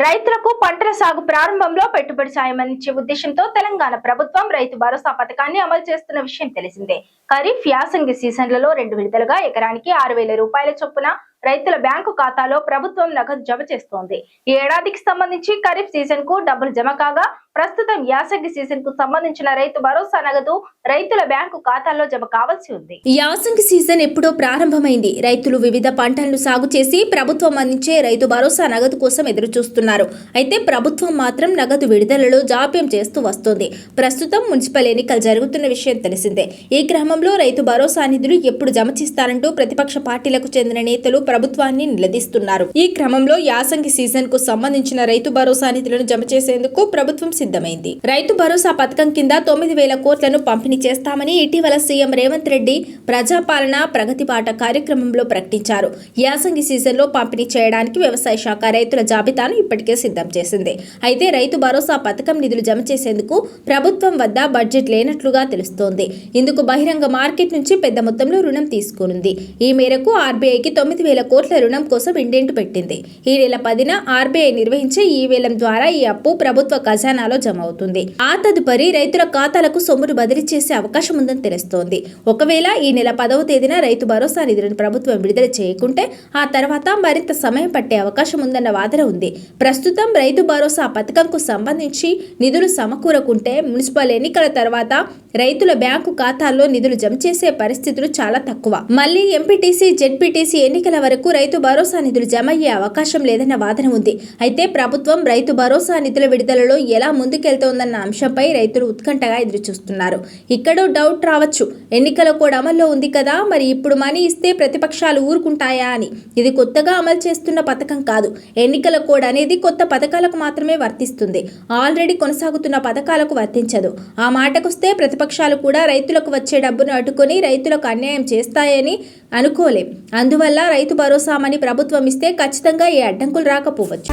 రైతులకు పంటల సాగు ప్రారంభంలో పెట్టుబడి సాయం అందించే ఉద్దేశంతో తెలంగాణ ప్రభుత్వం రైతు భరోసా పథకాన్ని అమలు చేస్తున్న విషయం తెలిసిందే. ఖరీఫ్ యాసంగి సీజన్లలో రెండు విడతలుగా ఎకరానికి ఆరు వేల రూపాయల చొప్పున రైతుల బ్యాంకు ఖాతాలో ప్రభుత్వం నగదు జమ చేస్తోంది. ఈ ఏడాదికి సంబంధించి ఖరీఫ్ సీజన్కు డబ్బులు జమ కాగా ప్రస్తుతం యాసంగి సీజన్కు సంబంధించిన రైతు భరోసా నగదు రైతుల బ్యాంకు ఖాతాల్లో జమ కావాల్సి ఉంది. యాసంగి సీజన్ ఎప్పుడో ప్రారంభమైంది. రైతులు వివిధ పంటలను సాగు చేసి ప్రభుత్వం అందించే రైతు భరోసా నగదు కోసం ఎదురు చూస్తున్నారు అయితే ప్రభుత్వం మాత్రం నగదు విడుదలలో జాప్యం చేస్తూ వస్తోంది. ప్రస్తుతం మున్సిపల్ ఎన్నికలు జరుగుతున్న విషయం తెలిసిందే. ఈ క్రమంలో రైతు భరోసా నిధులు ఎప్పుడు జమ చేస్తారంటూ ప్రతిపక్ష పార్టీలకు చెందిన నేతలు ప్రభుత్వాన్ని నిలదీస్తున్నారు. ఈ క్రమంలో యాసంగి సీజన్కు సంబంధించిన రైతు భరోసా నిధులను జమ చేసేందుకు ప్రభుత్వం సిద్ధమైంది. రైతు భరోసా పథకం కింద తొమ్మిది వేల కోట్లను పంపిణీ చేస్తామని ఇటీవల సీఎం రేవంత్ రెడ్డి ప్రజాపాలన ప్రగతి పాట కార్యక్రమంలో ప్రకటించారు. యాసంగి సీజన్లో పంపిణీ చేయడానికి వ్యవసాయ శాఖ రైతుల జాబితాను ఇప్పటికే సిద్ధం చేసింది. అయితే రైతు భరోసా పథకం నిధులు జమ చేసేందుకు ప్రభుత్వం వద్ద బడ్జెట్ లేనట్లుగా తెలుస్తోంది. ఇందుకు బహిరంగ మార్కెట్ నుంచి పెద్ద మొత్తంలో రుణం తీసుకునుంది. ఈ మేరకు ఆర్బీఐకి తొమ్మిది వేల వేల కోట్ల రుణం కోసం ఇండెంట్ పెట్టింది. ఈ నెల పదిన ఆర్బీఐ నిర్వహించే ఈ వేలం ద్వారా ఈ అప్పు ప్రభుత్వ ఖజానాలో జమ అవుతుంది ఆ తదుపరి రైతుల ఖాతాలకు సొమ్మును బదిలీ చేసే అవకాశం ఉందని తెలుస్తోంది. ఒకవేళ ఈ నెల పదవ తేదీన రైతు భరోసా నిధులను ప్రభుత్వం విడుదల చేయకుంటే ఆ తర్వాత మరింత సమయం పట్టే అవకాశం ఉందన్న వాదన ఉంది. ప్రస్తుతం రైతు భరోసా పథకంకు సంబంధించి నిధులు సమకూరకుంటే మున్సిపల్ ఎన్నికల తర్వాత రైతుల బ్యాంకు ఖాతాల్లో నిధులు జమ చేసే పరిస్థితులు చాలా తక్కువ. మళ్ళీ ఎంపీటీసీ జెడ్పీటీసీ ఎన్నికల వరకు రైతు భరోసా నిధులు జమ అయ్యే అవకాశం లేదన్న వాదన ఉంది. అయితే ప్రభుత్వం రైతు భరోసా నిధుల విడుదలలో ఎలా ముందుకెళ్తోందన్న అంశంపై రైతులు ఉత్కంఠగా ఎదురుచూస్తున్నారు. ఇక్కడో డౌట్ రావచ్చు. ఎన్నికల కోడ్ అమల్లో ఉంది కదా? మరి ఇప్పుడు మనీ ఇస్తే ప్రతిపక్షాలు ఊరుకుంటాయా అని. ఇది కొత్తగా అమలు చేస్తున్న పథకం కాదు. ఎన్నికల కోడ్ అనేది కొత్త పథకాలకు మాత్రమే వర్తిస్తుంది. ఆల్రెడీ కొనసాగుతున్న పథకాలకు వర్తించదు. ఆ మాటకొస్తే ప్రతిపక్షాలు కూడా రైతులకు వచ్చే డబ్బును అడ్డుకొని రైతులకు అన్యాయం చేస్తాయని అనుకోలేం. అందువల్ల రైతు భరోసామని ప్రభుత్వం ఇస్తే ఖచ్చితంగా ఏ అడ్డంకులు రాకపోవచ్చు.